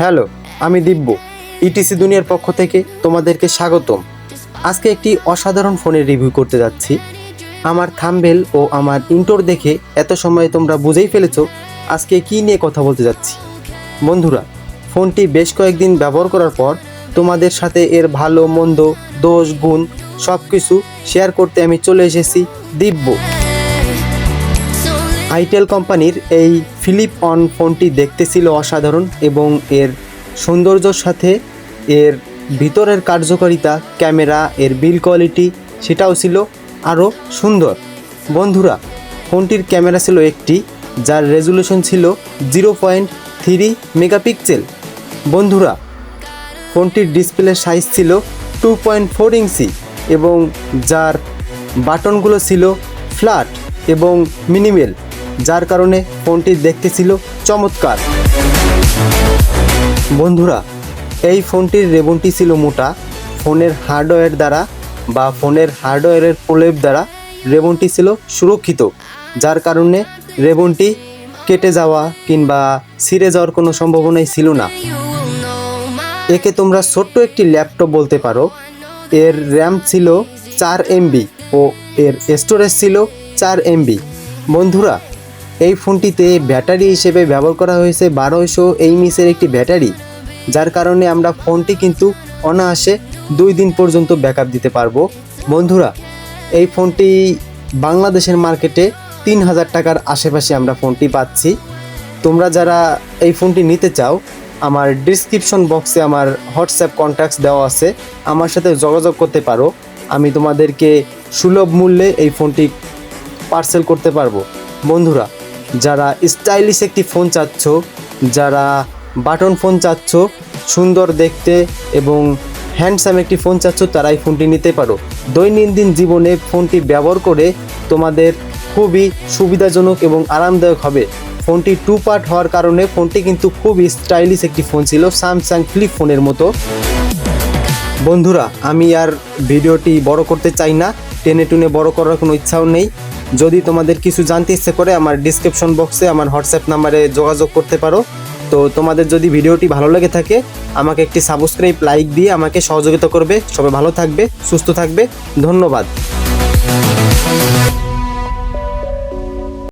Hello, আমি দিব্য। Etc দুনিয়ার পক্ষ থেকে তোমাদেরকে স্বাগতম। আজকে একটি অসাধারণ ফোনের রিভিউ করতে যাচ্ছি। আমার থাম্বেল ও আমার ইন্টোর দেখে এত সময় তোমরা বুঝেই ফেলেছো আজকে কী নিয়ে কথা বলতে যাচ্ছি। বন্ধুরা, ফোনটি বেশ কয়েকদিন ব্যবহার করার পর তোমাদের সাথে এর ভালো, মন্দ, দোষ, গুণ সব কিছু শেয়ার করতে আমি চলে এসেছি দিব্য। আইটেল কোম্পানির এই ফিলিপ অন ফোনটি দেখতে ছিল অসাধারণ এবং এর সৌন্দর্যর সাথে এর ভিতরের কার্যকারিতা, ক্যামেরা, এর বিল কোয়ালিটি সেটাও ছিল আরও সুন্দর। বন্ধুরা, ফোনটির ক্যামেরা ছিল একটি যার রেজুলেশন ছিল জিরো পয়েন্ট থ্রি মেগাপিক্সেল। বন্ধুরা, ফোনটির ডিসপ্লে সাইজ ছিল টু পয়েন্ট ফোর ইঞ্চি এবং যার বাটনগুলো ছিল ফ্ল্যাট এবং মিনিমেল যার কারণে ফোনটি দেখতে ছিল চমৎকার। বন্ধুরা, এই ফোনটির রেবনটি ছিল মোটা। ফোনের হার্ডওয়্যার দ্বারা বা ফোনের হার্ডওয়্যারের প্রলেপ দ্বারা রেবনটি ছিল সুরক্ষিত, যার কারণে রেবনটি কেটে যাওয়া কিংবা ছিঁড়ে যাওয়ার কোনো সম্ভাবনাই ছিল না। একে তোমরা ছোট্ট একটি ল্যাপটপ বলতে পারো। এর র্যাম ছিল চার এমবি ও এর স্টোরেজ ছিল চার এমবি। বন্ধুরা এই ফোনটিতে ব্যাটারি হিসেবে ব্যবহার করা হয়েছে বারোশো এইমিসের একটি ব্যাটারি, যার কারণে আমরা ফোনটি কিন্তু অনায়াসে দুই দিন পর্যন্ত ব্যাকআপ দিতে পারব। বন্ধুরা, এই ফোনটি বাংলাদেশের মার্কেটে তিন হাজার টাকার আশেপাশে আমরা ফোনটি পাচ্ছি। তোমরা যারা এই ফোনটি নিতে চাও, আমার ডিসক্রিপশন বক্সে আমার হোয়াটসঅ্যাপ কন্ট্যাক্টস দেওয়া আছে। আমার সাথে যোগাযোগ করতে পারো। আমি তোমাদেরকে সুলভ মূল্যে এই ফোনটি পার্সেল করতে পারব। বন্ধুরা যারা স্টাইলিশ একটি ফোন চাচ্ছ, যারা বাটন ফোন চাচ্ছ, সুন্দর দেখতে এবং হ্যান্ডসাম একটি ফোন চাচ্ছ তারা এই ফোনটি নিতে পারো। দৈনন্দিন জীবনে ফোনটি ব্যবহার করে তোমাদের খুবই সুবিধাজনক এবং আরামদায়ক হবে। ফোনটি টু পার্ট হওয়ার কারণে ফোনটি কিন্তু খুবই স্টাইলিশ একটি ফোন ছিল স্যামসাং ফ্লিপ ফোনের মতো। বন্ধুরা, আমি আর ভিডিওটি বড় করতে চাই না। টেনে টুনে বড় করার কোনো ইচ্ছাও নেই। যদি তোমাদের কিছু জানতে ইচ্ছে করে, আমার ডিসক্রিপশন বক্সে আমার হোয়াটসঅ্যাপ নাম্বারে যোগাযোগ করতে পারো। তো তোমাদের যদি ভিডিওটি ভালো লেগে থাকে, আমাকে একটি সাবস্ক্রাইব লাইক দিয়ে আমাকে সহযোগিতা করবে। সবাই ভালো থাকবে, সুস্থ থাকবে। ধন্যবাদ।